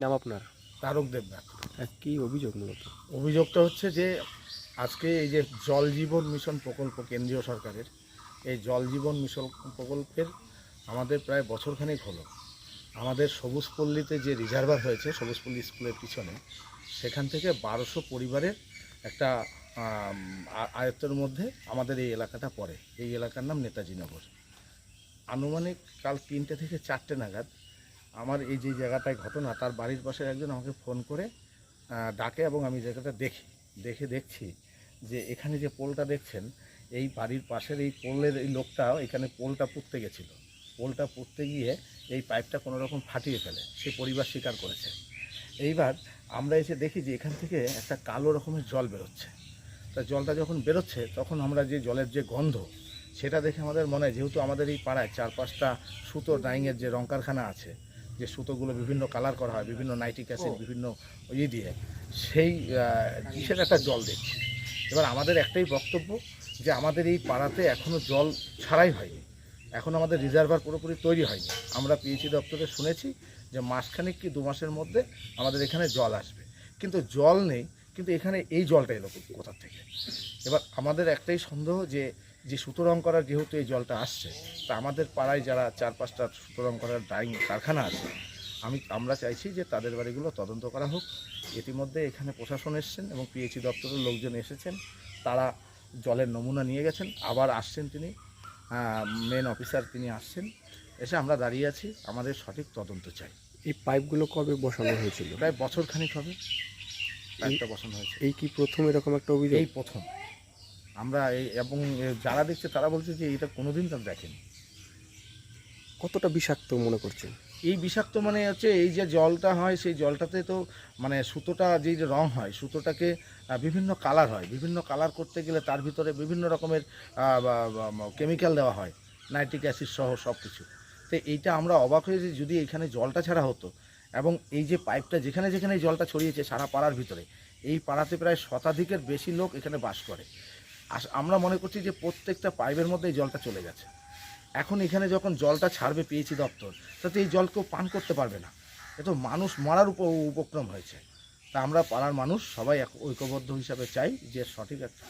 নাম আপনার? তারক দেবনাথ। কি অভিযোগ মূলত? অভিযোগটা হচ্ছে যে আজকে এই যে জল জীবন মিশন প্রকল্প কেন্দ্রীয় সরকারের, এই জল জীবন মিশন প্রকল্পের আমাদের প্রায় বছরখানেক হলো। আমাদের সবুজ পল্লীতে যে রিজার্ভার হয়েছে সবুজ পল্লী স্কুলের পিছনে, সেখান থেকে বারোশো পরিবারের একটা আয়ত্তের মধ্যে আমাদের এই এলাকাটা পড়ে। এই এলাকার নাম নেতাজি নগর। আনুমানিক কাল তিনটে থেকে চারটে নাগাদ আমার এই যে জায়গাটায় ঘটনা, তার বাড়ির পাশের একজন আমাকে ফোন করে ডাকে এবং আমি জায়গাটা দেখি। দেখে দেখছি যে এখানে যে পোলটা দেখছেন এই বাড়ির পাশের এই পোলের এই লোকটা এখানে পোলটা পুঁততে গেছিল। পোলটা পুঁততে গিয়ে এই পাইপটা কোনো রকম ফাটিয়ে ফেলে। সে পরিবার স্বীকার করেছে। এইবার আমরা এসে দেখি যে এখান থেকে একটা কালো রকমের জল বেরোচ্ছে। তা জলটা যখন বেরোচ্ছে তখন আমরা যে জলের যে গন্ধ সেটা দেখে আমাদের মনে হয় যেহেতু আমাদের এই পাড়ায় চার পাঁচটা সুতো ডাইংয়ের যে রং কারখানা আছে যে সুতোগুলো বিভিন্ন কালার করা হয় বিভিন্ন নাইট্রিক অ্যাসিড বিভিন্ন ইয়ে দিয়ে সেই কিসের একটা জল দেখছি। এবার আমাদের একটাই বক্তব্য যে আমাদের এই পাড়াতে এখনও জল ছাড়াই হয়নি। এখন আমাদের রিজার্ভার পুরোপুরি তৈরি হয়নি। আমরা পিএইচি দপ্তরে শুনেছি যে মাসখানেক কি দু মাসের মধ্যে আমাদের এখানে জল আসবে। কিন্তু জল নেই, কিন্তু এখানে এই জলটা এলো কোথা থেকে? এবার আমাদের একটাই সন্দেহ যে যে সুতো রং করার যেহেতু এই জলটা আসছে, তা আমাদের পাড়ায় যারা চার পাঁচটা সুতো রং করার ডাইং কারখানা আছে আমি আমরা চাইছি যে তাদের বাড়িগুলো তদন্ত করা হোক। ইতিমধ্যে এখানে প্রশাসন এসছেন এবং পিএইচি দপ্তরের লোকজন এসেছেন। তারা জলের নমুনা নিয়ে গেছেন। আবার আসছেন তিনি মেন অফিসার তিনি আসছেন। এসে আমরা দাঁড়িয়ে আছি। আমাদের সঠিক তদন্ত চাই। এই পাইপগুলো কবে বসানো হয়েছিল? প্রায় বছর খানিক হবে। পাইপটা বসানো হয়েছে। এই কি প্রথম এরকম একটা অভিযোগ? এই প্রথম। আমরা এই এবং যারা দেখছে তারা বলছে যে এটা কোনোদিন তারা দেখেনি। কতটা বিষাক্ত মনে করছেন? এই বিষাক্ত মানে হচ্ছে এই যে জলটা হয়, সেই জলটাতে তো মানে সুতোটা যে রং হয়, সুতোটাকে বিভিন্ন কালার হয়। বিভিন্ন কালার করতে গেলে তার ভিতরে বিভিন্ন রকমের কেমিক্যাল দেওয়া হয়। নাইট্রিক অ্যাসিড সহ সব কিছু তো এইটা আমরা অবাক হয়েছি যদি এখানে জলটা ছাড়া হতো এবং এই যে পাইপটা যেখানে যেখানে জলটা ছড়িয়েছে সারা পাড়ার ভিতরে, এই পাড়াতে প্রায় শতাধিকের বেশি লোক এখানে বাস করে। আমরা মনে করছি যে প্রত্যেকটা পাইপের মধ্যে জলটা চলে গেছে। এখন এখানে যখন জলটা ছাড়বে পেয়েছি দপ্তর তাতে এই জল কেউ পান করতে পারবে না। এ তো মানুষ মরার উপ উপক্রম হয়েছে। তা আমরা পাড়ার মানুষ সবাই এক ঐক্যবদ্ধ হিসাবে চাই যে সঠিক একটা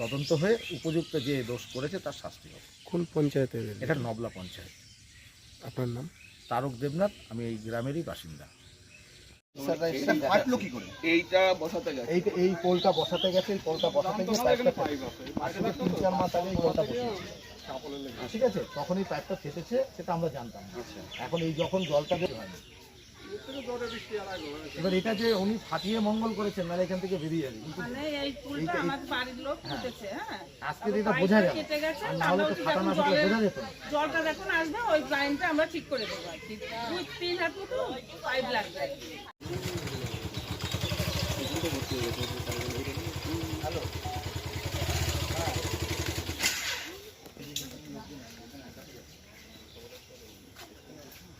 তদন্ত হয়ে উপযুক্ত যে দোষ করেছে তার শাস্তি হবে কোন পঞ্চায়েতের এটা নবলা পঞ্চায়েত। আপনার নাম? তারক দেবনাথ আমি এই গ্রামেরই বাসিন্দা। এইটা বসাতে গেছে। এই এই পোলটা বসাতে গেছে এই পোলটা বসাতে গিয়ে তিন চার মাস আগে এই পোলটা বসিয়েছে। ঠিক আছে তখন এই পাইপটা ফেটেছে সেটা আমরা জানতাম এখন এই যখন জলটা বের হয়নি। এবার এটা যে উনি ফাটিয়ে মঙ্গল করেছেন নাহলে এখান থেকে বেরিয়ে যাবে মানে ফুটেছে হ্যাঁ। আজকে এটা বোঝা যাবে। আর না হলে তো ফাটা না থাকলে বোঝা যেত জলটা যখন আসবে ওই লাইনটা আমরা ঠিক করে দেবো আর কি। দুই তিন হাত মতো পাইপ লাগবে।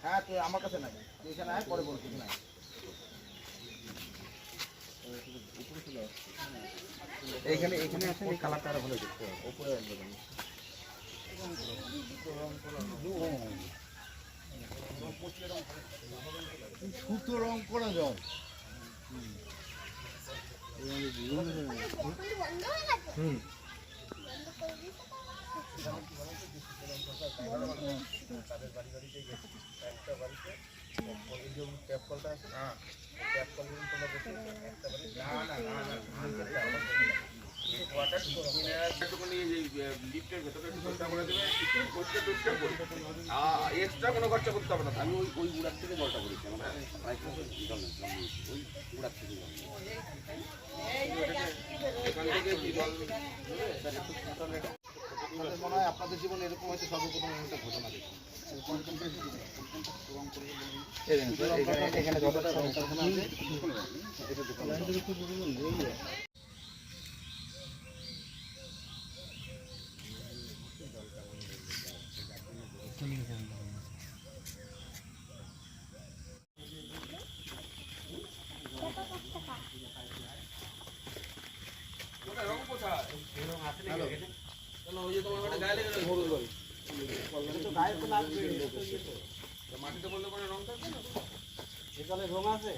হ্যাঁ তুই আমার কাছে নাই। তুই এখানে আয়, পরে বলছিস না এইখানে এইখানে আসেন এই কালারটা আরও দেখতে উপরে আসবে? সুতো রং করা যায় হুম। লিফটের ভেতরে একটু চেষ্টা করে দেবে একটু পরিষ্কার টরিষ্কার করে এক্সট্রা কোনো খরচা করতে হবে না আমি ওই ওই উড়ার থেকে জলটা করেছি আমার। ওই উড়ার থেকে জল। এখান থেকে জল আমাদের মনে হয় আপনাদের জীবনে এরকম হয়তো সর্বপ্রথম একটা ঘটনা দেখুন এখানে যতটা কারখানা আছে এটা দোকান কেন ওই যে তোমার ওটা গায়ে লেগে গেছে হলুদ বাড়ি মাটিতে বললে কোনো রং থাকবে না এখানে রং আছে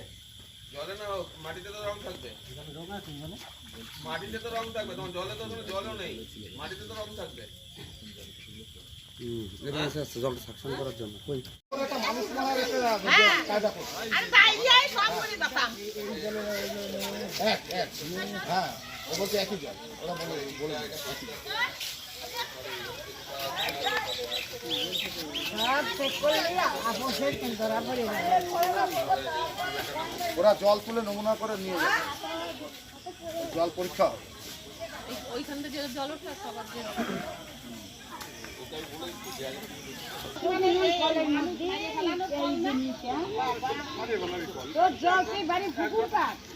জলে না হোক মাটিতে তো রং থাকবে এখানে রং আছে মানে মাটিতে তো রং থাকবে তোমার জলে তো কোনো জলও নেই মাটিতে তো রং থাকবে আর বাইরে সব করে দিতাম এক এক হ্যাঁ ও বলছে একই জল ওরা বলে বলে একই জল। ওরা জল তুলে নমুনা করে নিয়ে যাবে। জল পরীক্ষা। ওইখান থেকে জল ওঠা সবার জন্য জল বাড়ি পুকুর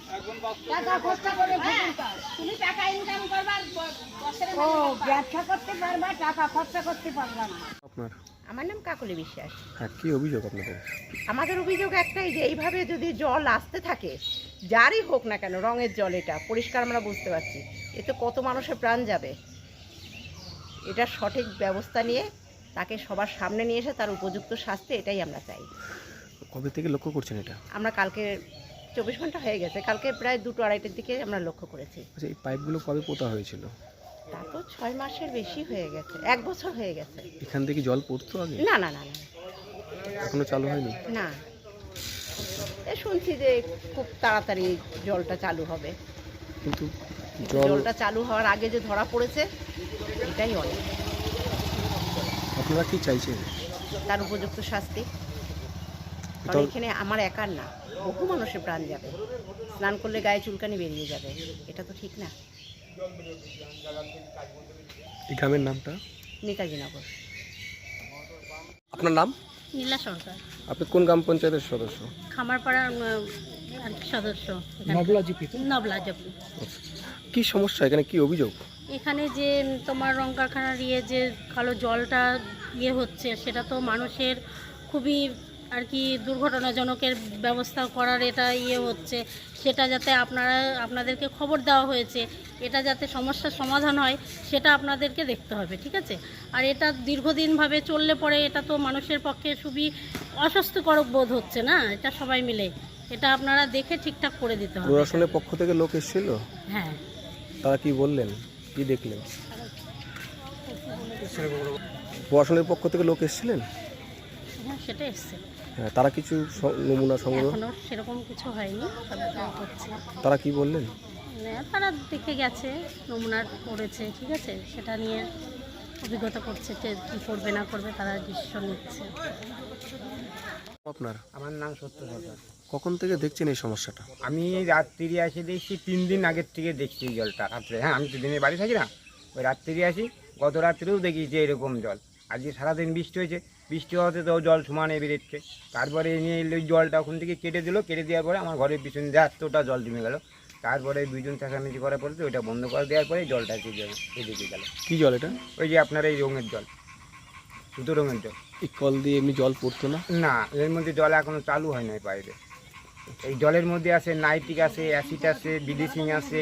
টাকা খরচা করে পুকুর কার তুমি টাকা ইনকাম করবার বছরে ও ব্যবসা করতে পারবা টাকা খরচা করতে পারবা না। আপনার? আমার নাম কাকলি বিশ্বাস। হ্যাঁ কি অভিযোগ আপনাদের? আমাদের অভিযোগ একটাই যে এইভাবে যদি জল আসতে থাকে যারই হোক না কেন রঙের জল এটা পরিষ্কার আমরা বুঝতে পারছি। এতে কত মানুষের প্রাণ যাবে? এটা সঠিক ব্যবস্থা নিয়ে তাকে সবার সামনে নিয়ে এসে তার উপযুক্ত শাস্তি এটাই আমরা চাই। কবে থেকে লক্ষ্য করছেন এটা? আমরা কালকে চব্বিশ ঘণ্টা হয়ে গেছে। কালকে প্রায় দুটো আড়াইটের দিকে আমরা লক্ষ্য করেছি। আচ্ছা এই পাইপগুলো কবে পোতা হয়েছিল? তা তো ছয় মাসের বেশি হয়ে গেছে। এক বছর হয়ে গেছে। এখান থেকে জল পড়তো আগে? না না না না। এখনও চালু হয়নি? না। এ শুনছি যে খুব তাড়াতাড়ি জলটা চালু হবে। কিন্তু কিন্তু জল জলটা চালু হওয়ার আগে যে ধরা পড়েছে এটাই অনেক। আপনারা কি চাইছেন? তার উপযুক্ত শাস্তি। কারণ এখানে আমার একার না বহু মানুষের প্রাণ যাবে। স্নান করলে গায়ে চুলকানি বেরিয়ে যাবে এটা তো ঠিক না। এই গ্রামের নামটা? নেতাজি নগর। আপনার নাম? নীলা সরকার। আপনি কোন গ্রাম পঞ্চায়েতের সদস্য? খামারপাড়ার আর কি সদস্য? নবলা জিপি কি সমস্যা? এখানে কি অভিযোগ? এখানে যে তোমার রং কারখানার ইয়ে যে কালো জলটা ইয়ে হচ্ছে সেটা তো মানুষের খুবই আর কি দুর্ঘটনাজনকের ব্যবস্থা করার এটা ইয়ে হচ্ছে। সেটা যাতে আপনারা আপনাদেরকে খবর দেওয়া হয়েছে এটা যাতে সমস্যার সমাধান হয় সেটা আপনাদেরকে দেখতে হবে ঠিক আছে? আর এটা দীর্ঘদিনভাবে চললে পরে এটা তো মানুষের পক্ষে খুবই অস্বস্তিকর বোধ হচ্ছে না? এটা সবাই মিলে। এটা আপনারা দেখে ঠিকঠাক করে দিতে হবে। প্রশাসনের পক্ষ থেকে লোক এসেছিল? হ্যাঁ। তারা কি বললেন? কি দেখলেন? প্রশাসনের পক্ষ থেকে লোক এসেছিলেন? হ্যাঁ সেটা এসছে। হ্যাঁ তারা কিছু স- নমুনা সংগ্রহ এখনও সেরকম কিছু হয়নি তবে তারা কি বললেন? তারা দেখে গেছে নমুনা করেছে ঠিক আছে? সেটা নিয়ে অভিজ্ঞতা করছে যে কী করবে না করবে তারা ডিসিশন নিচ্ছে। আপনার? আমার নাম সত্য সরকার। কখন থেকে দেখছেন এই সমস্যাটা? আমি রাত্রি আসে দেখছি তিন দিন আগের থেকে দেখছি এই জলটা রাত্রে। হ্যাঁ আমি তো দিনের বাড়ি থাকি না ওই রাত্রি আসি গত রাত্রেও দেখি যে এরকম জল। আজকে সারাদিন বৃষ্টি হয়েছে বৃষ্টি হতে তো জল সমানে বেরোচ্ছে। তারপরে নিয়ে এলো ওই জলটা ওখান থেকে কেটে দিল কেটে দেওয়ার পরে আমার ঘরের পিছনে দিয়ে এতটা জল জমে গেল। তারপরে দুইজন চেঁচামেচি করার পরে তো ওইটা বন্ধ করে দেওয়ার পরে জলটা এদিকে গেল কী জল এটা? ওই যে আপনার এই রঙের জল সুতো রঙের জল। এই কল দিয়ে এমনি জল পড়তো না? না এর মধ্যে জল এখনও চালু হয় নাই পাইপে এই জলের মধ্যে আছে নাইট্রিক আছে অ্যাসিড আছে বিডিসিং আছে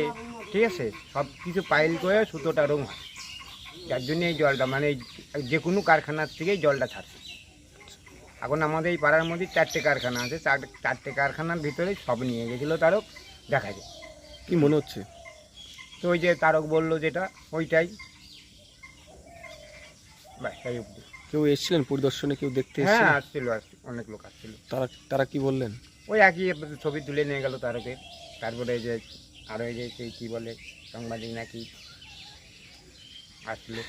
ঠিক আছে? সব কিছু পাইল করে সুতোটা রং হয়। যার জন্য এই জলটা মানে যে কোনো কারখানার থেকেই জলটা ছাড়ছে। এখন আমাদের এই পাড়ার মধ্যে চারটে কারখানা আছে চার- চারটে কারখানার ভিতরে সব নিয়ে গেছিল তারক দেখা যায়। কি মনে হচ্ছে? তো ওই যে তারক বলল যেটা ওইটাই। ব্যাস এই অবধি। কেউ এসেছিলেন পরিদর্শনে? কেউ দেখতে হ্যাঁ আসছিল অনেক লোক আসছিল। তারা তারা কি বললেন? ওই একই ছবি তুলে নিয়ে গেল তারকে তারপরে যে আরও যে সেই কী বলে সাংবাদিক নাকি atlet.